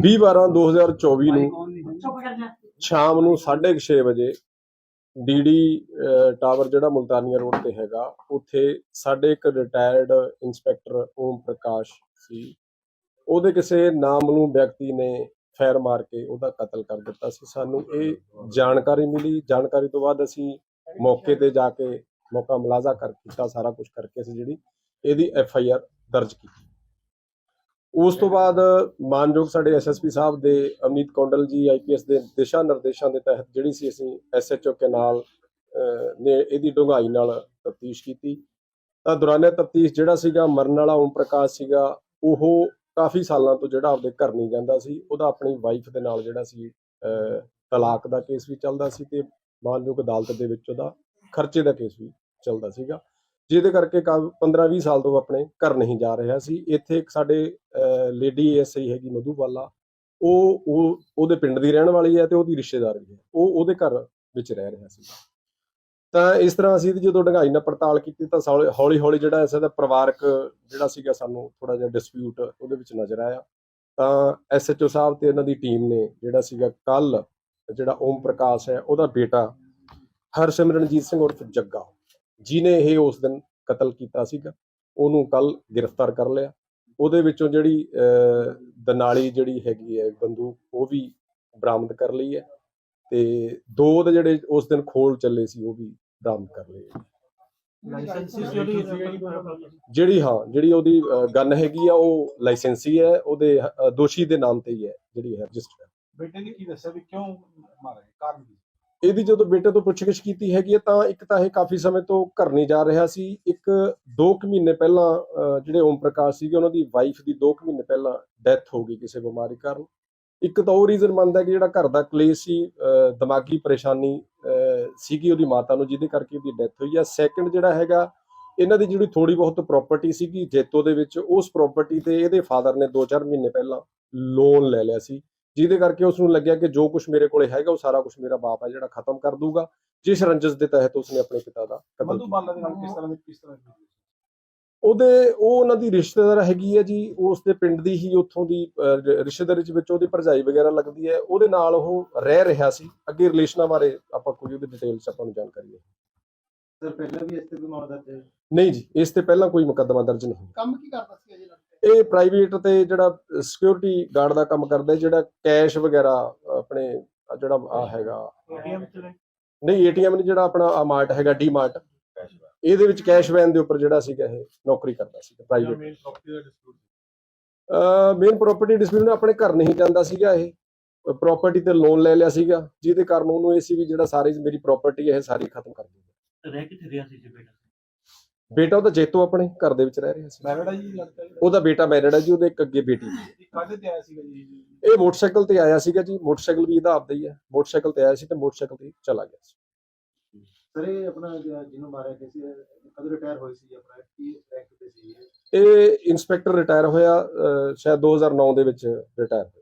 20 12 2024 ਨੂੰ ਸ਼ਾਮ ਨੂੰ 6:30 ਵਜੇ ਡੀਡੀ ਟਾਵਰ ਜਿਹੜਾ ਮੁਲਤਾਨੀਆ ਰੋਡ ਤੇ ਹੈਗਾ ਉੱਥੇ ਸਾਡੇ ਇੱਕ ਰਿਟਾਇਰਡ ਇੰਸਪੈਕਟਰ ਓਮ ਪ੍ਰਕਾਸ਼ ਸੀ। ਉਹਦੇ ਕਿਸੇ ਨਾਮਲੂਮ ਵਿਅਕਤੀ ਨੇ ਫੈਰ ਮਾਰ ਕੇ ਉਹਦਾ ਕਤਲ ਕਰ ਦਿੱਤਾ ਸੀ। ਸਾਨੂੰ ਇਹ ਜਾਣਕਾਰੀ ਮਿਲੀ। ਜਾਣਕਾਰੀ ਤੋਂ ਬਾਅਦ ਅਸੀਂ ਮੌਕੇ ਤੇ ਜਾ ਕੇ ਮੌਕਾ ਮੁਲਾਜ਼ਾ ਕਰ ਕੀਤਾ ਸਾਰਾ ਕੁਝ ਕਰਕੇ ਅਸੀਂ ਜਿਹੜੀ ਇਹਦੀ ਐਫ ਆਈ ਆਰ ਦਰਜ ਕੀਤੀ। ਉਸ ਤੋਂ ਬਾਅਦ ਮਾਨਯੋਗ ਸਾਡੇ ਐਸਐਸਪੀ ਸਾਹਿਬ ਦੇ ਅਮਨੀਤ ਕੌਂਡਲ ਜੀ ਆਈਪੀਐਸ ਦੇ ਦਿਸ਼ਾ ਨਿਰਦੇਸ਼ਾਂ ਦੇ ਤਹਿਤ ਜਿਹੜੀ ਸੀ ਅਸੀਂ ਐਸਐਚਓ ਕੇ ਨਾਲ ਅਹ, ਨੇ ਇਹਦੀ ਡੂੰਘਾਈ ਨਾਲ ਤਫਤੀਸ਼ ਕੀਤੀ। ਤਾਂ ਦੌਰਾਨੇ ਤਫਤੀਸ਼ ਜਿਹੜਾ ਸੀਗਾ ਮਰਨ ਵਾਲਾ ਓਮ ਪ੍ਰਕਾਸ਼ ਸੀਗਾ ਉਹ ਕਾਫੀ ਸਾਲਾਂ ਤੋਂ ਜਿਹੜਾ ਆਪਦੇ ਘਰ ਨਹੀਂ ਜਾਂਦਾ ਸੀ। ਉਹਦਾ ਆਪਣੀ ਵਾਈਫ ਦੇ ਨਾਲ ਜਿਹੜਾ ਸੀ ਤਲਾਕ ਦਾ ਕੇਸ ਵੀ ਚੱਲਦਾ ਸੀ ਤੇ ਮਾਨਯੋਗ ਅਦਾਲਤ ਦੇ ਵਿੱਚ ਉਹਦਾ ਖਰਚੇ ਦਾ ਕੇਸ ਵੀ ਚੱਲਦਾ ਸੀਗਾ। ਜਿਹਦੇ ਕਰਕੇ 15-20 ਸਾਲ ਤੋਂ ਆਪਣੇ ਘਰ ਨਹੀਂ ਜਾ ਰਿਹਾ ਸੀ। ਇੱਥੇ ਇੱਕ ਸਾਡੇ ਲੇਡੀ ਐਸਆਈ ਹੈਗੀ ਮਧੂਬਾਲਾ ਉਹ ਉਹ, ਉਹਦੇ ਪਿੰਡ ਦੀ ਰਹਿਣ ਵਾਲੀ ਹੈ ਤੇ ਉਹਦੀ ਰਿਸ਼ਤੇਦਾਰ ਵੀ ਹੈ। ਉਹ ਉਹਦੇ ਘਰ ਵਿੱਚ ਰਹਿ ਰਿਹਾ ਸੀ। ਤਾਂ ਇਸ ਤਰ੍ਹਾਂ ਅਸੀਂ ਜਦੋਂ ਡੰਗਾਈ ਨਾਲ ਪੜਤਾਲ ਕੀਤੀ ਤਾਂ ਹੌਲੀ ਹੌਲੀ ਜਿਹੜਾ ਇਸ ਦਾ ਪਰਿਵਾਰਕ ਜਿਹੜਾ ਸੀਗਾ ਸਾਨੂੰ ਥੋੜਾ ਜਿਹਾ ਡਿਸਪਿਊਟ ਉਹਦੇ ਵਿੱਚ ਨਜ਼ਰ ਆਇਆ। ਤਾਂ ਐਸਐਚਓ ਸਾਹਿਬ ਤੇ ਇਹਨਾਂ ਦੀ ਟੀਮ ਨੇ ਜਿਹੜਾ ਸੀਗਾ ਕੱਲ ਜਿਹੜਾ ਓਮ ਪ੍ਰਕਾਸ਼ ਹੈ, ਉਹਦਾ ਬੇਟਾ ਹਰਸਿਮਰਨਜੀਤ ਸਿੰਘ ਉਰਫ ਜੱਗਾ। ਜਿਨੇ ਇਹ ਉਸ ਦਿਨ ਕਤਲ ਕੀਤਾ ਸੀਗਾ ਉਹਨੂੰ ਕੱਲ ਗ੍ਰਿਫਤਾਰ ਕਰ ਲਿਆ। ਉਹਦੇ ਵਿੱਚੋਂ ਜਿਹੜੀ ਦਨਾਲੀ ਜਿਹੜੀ ਹੈਗੀ ਹੈ ਬੰਦੂਕ ਉਹ ਵੀ ਬਰਾਮਦ ਕਰ ਲਈ ਹੈ ਤੇ ਦੋ ਦੇ ਜਿਹੜੇ ਉਸ ਦਿਨ ਖੋਲ ਚੱਲੇ ਸੀ ਉਹ ਵੀ ਬਰਾਮਦ ਕਰ ਲਏ ਜਿਹੜੀ ਹਾਂ ਜਿਹੜੀ ਉਹਦੀ ਗਨ ਹੈਗੀ ਆ ਉਹ ਲਾਇਸੈਂਸੀ ਹੈ ਉਹਦੇ ਦੋਸ਼ੀ ਦੇ ਨਾਮ ਤੇ ਹੀ ਹੈ ਜਿਹੜੀ ਹੈ ਰਜਿਸਟਰ। ਬੇਟੇ ਨੇ ਕੀ ਦੱਸਿਆ ਵੀ ਕਿਉਂ ਮਾਰਿਆ? ਕਾਰਨ ਕੀ? ਇਹਦੀ ਜਦੋਂ ਬੇਟੇ ਤੋਂ ਪੁੱਛਗਿੱਛ ਕੀਤੀ ਹੈਗੀ ਹੈ ਤਾਂ ਇੱਕ ਤਾਂ ਇਹ ਕਾਫੀ ਸਮੇਂ ਤੋਂ ਘਰ ਨਹੀਂ ਜਾ ਰਿਹਾ ਸੀ। ਇੱਕ 2 ਮਹੀਨੇ ਪਹਿਲਾਂ ਜਿਹੜੇ ਓਮ ਪ੍ਰਕਾਸ਼ ਸੀਗੇ ਉਹਨਾਂ ਦੀ ਵਾਈਫ ਦੀ 2 ਮਹੀਨੇ ਪਹਿਲਾਂ ਡੈਥ ਹੋ ਗਈ ਕਿਸੇ ਬਿਮਾਰੀ ਕਾਰਨ। ਇੱਕ ਤਾਂ ਉਹ ਰੀਜ਼ਨ ਮੰਨਦਾ ਕਿ ਜਿਹੜਾ ਘਰ ਦਾ ਕਲੇਸ਼ ਸੀ ਅਹ, ਦਿਮਾਗੀ ਪਰੇਸ਼ਾਨੀ ਅਹ, ਸੀਗੀ ਉਹਦੀ ਮਾਤਾ ਨੂੰ ਜਿਹਦੇ ਕਰਕੇ ਉਹਦੀ ਡੈਥ ਹੋਈ ਆ। ਸੈਕੰਡ ਜਿਹੜਾ ਹੈਗਾ ਇਹਨਾਂ ਦੀ ਜਿਹੜੀ ਥੋੜੀ ਬਹੁਤ ਪ੍ਰਾਪਰਟੀ ਸੀਗੀ ਜੇਤੋ ਦੇ ਵਿੱਚ ਉਸ ਪ੍ਰਾਪਰਟੀ ਤੇ ਇਹਦੇ ਫਾਦਰ ਨੇ 2-4 ਮਹੀਨੇ ਪਹਿਲਾਂ ਲੋਨ ਲੈ ਲਿਆ ਸੀ। ਜਿਹਦੇ ਕਰਕੇ ਉਸ ਨੂੰ ਲੱਗਿਆ ਕਿ ਜੋ ਕੁਝ ਮੇਰੇ ਕੋਲੇ ਹੈਗਾ ਉਹ ਸਾਰਾ ਕੁਝ ਮੇਰਾ ਬਾਪ ਹੈ ਜਿਹੜਾ ਖਤਮ ਕਰ ਦੂਗਾ ਜਿਸ ਰੰਜਸ ਦੇ ਤਹਿਤ ਉਸਨੇ ਆਪਣੇ ਪਿਤਾ ਦਾ ਕਤਲ ਮਧੂ ਬਾਲਾ ਦੇ ਨਾਲ ਕਿਸ ਤਰ੍ਹਾਂ ਦੇ ਕਿਸ ਤਰ੍ਹਾਂ ਦੀ ਉਹਦੇ ਉਹ ਉਹਨਾਂ ਦੀ ਰਿਸ਼ਤੇਦਾਰ ਹੈਗੀ ਹੈ ਜੀ ਉਸ ਦੇ ਪਿੰਡ ਦੀ ਹੀ ਉੱਥੋਂ ਦੀ ਰਿਸ਼ਤੇਦਾਰੀ ਚ ਵਿੱਚ ਉਹਦੀ ਭਰਜਾਈ ਵਗੈਰਾ ਲੱਗਦੀ ਹੈ। ਉਹਦੇ ਨਾਲ ਉਹ ਰਹਿ ਰਿਹਾ ਸੀ। ਅੱਗੇ ਰਿਲੇਸ਼ਨਾਂ ਬਾਰੇ ਆਪਾਂ ਕੋਈ ਉਹਦੀ ਡਿਟੇਲ ਚ ਆਪਾਂ ਨੂੰ ਜਾਣਕਾਰੀ ਨਹੀਂ। ਸਰ ਪਹਿਲਾਂ ਵੀ ਇਸ ਤੇ ਕੋਈ ਮਾਮਲਾ ਦਰਜ ਨਹੀਂ ਜੀ ਇਸ ਤੇ ਪਹਿਲਾਂ ਕੋਈ ਮੁਕੱਦਮਾ ਦਰਜ ਨਹੀਂ। ਕੰਮ ਕੀ ਕਰਦਾ ਸੀ ਅਜੇ ਲੜਕੇ? ਇਹ ਪ੍ਰਾਈਵੇਟ ਤੇ ਜਿਹੜਾ ਸਿਕਿਉਰਿਟੀ ਗਾਰਡ ਦਾ ਕੰਮ ਕਰਦਾ ਜਿਹੜਾ ਕੈਸ਼ ਵਗੈਰਾ ਆਪਣੇ ਜਿਹੜਾ ਆ ਹੈਗਾ। ਏਟੀਐਮ ਨਹੀਂ ਏਟੀਐਮ ਨਹੀਂ ਜਿਹੜਾ ਆਪਣਾ ਆ ਮਾਰਟ ਹੈਗਾ ਡੀ ਮਾਰਟ ਇਹਦੇ ਵਿੱਚ ਕੈਸ਼ ਵੈਨ ਦੇ ਉੱਪਰ ਜਿਹੜਾ ਸੀਗਾ ਇਹ ਨੌਕਰੀ ਕਰਦਾ ਸੀ ਪ੍ਰਾਈਵੇਟ ਮੇਨ ਪ੍ਰਾਪਰਟੀ ਦਾ ਡਿਸਪਿਊਟ ਮੇਨ ਪ੍ਰਾਪਰਟੀ ਡਿਸਪਿਊਟ ਨੇ ਆਪਣੇ ਘਰ ਨਹੀਂ ਜਾਂਦਾ ਸੀਗਾ ਇਹ। ਪ੍ਰਾਪਰਟੀ ਤੇ ਲੋਨ ਲੈ ਲਿਆ ਸੀਗਾ। ਜਿਹਦੇ ਕਾਰਨ ਉਹਨੂੰ ਇਹ ਸੀ ਵੀ ਜਿਹੜਾ ਸਾਰੀ ਮੇਰੀ ਪ੍ਰਾਪਰਟੀ ਹੈ ਇਹ ਸਾਰੀ ਖਤਮ ਕਰ ਦੂੰਗਾ ਰਹਿ ਕਿੱਥੇ ਰਿਹਾ ਸੀ ਜੀ ਬੇਟਾ? ਬੇਟਾ ਉਹਦਾ ਜੇਤੋ ਆਪਣੇ ਘਰ ਦੇ ਵਿੱਚ ਰਹਿ ਰਿਹਾ ਸੀ। ਮੈਰਿਡ ਹੈ ਜੀ ਜੀ। ਉਹਦਾ ਬੇਟਾ ਮੈਰਿਡ ਹੈ ਜੀ ਉਹਦੇ ਇੱਕ ਅੱਗੇ ਬੇਟੀ। ਹੈ ਇਹ ਕਾਹਦੇ ਤੇ ਆਇਆ ਸੀਗਾ ਜੀ। ਇਹ ਮੋਟਰਸਾਈਕਲ ਤੇ ਆਇਆ ਸੀਗਾ ਜੀ ਮੋਟਰਸਾਈਕਲ ਵੀ ਇਹਦਾ ਆਪਦਾ ਹੀ ਹੈ ਮੋਟਰਸਾਈਕਲ ਤੇ ਆਇਆ ਸੀ ਤੇ ਮੋਟਰਸਾਈਕਲ ਤੇ ਹੀ ਚਲਾ ਗਿਆ ਸੀ। ਸਰ ਇਹ ਆਪਣਾ ਜਿਹਨੂੰ ਮਾਰਿਆ ਗਿਆ ਸੀ ਕਦੋਂ ਰਿਟਾਇਰ ਹੋਈ ਸੀ ਆਪਣਾ? ਕੀ ਰੈਂਕ ਤੇ ਸੀ ਇਹ? ਇੰਸਪੈਕਟਰ ਰਿਟਾਇਰ ਹੋਇਆ ਅਹ, ਸ਼ਾਇਦ 2009 ਦੇ ਵਿੱਚ ਰਿਟਾਇਰ ਹੋਇਆ।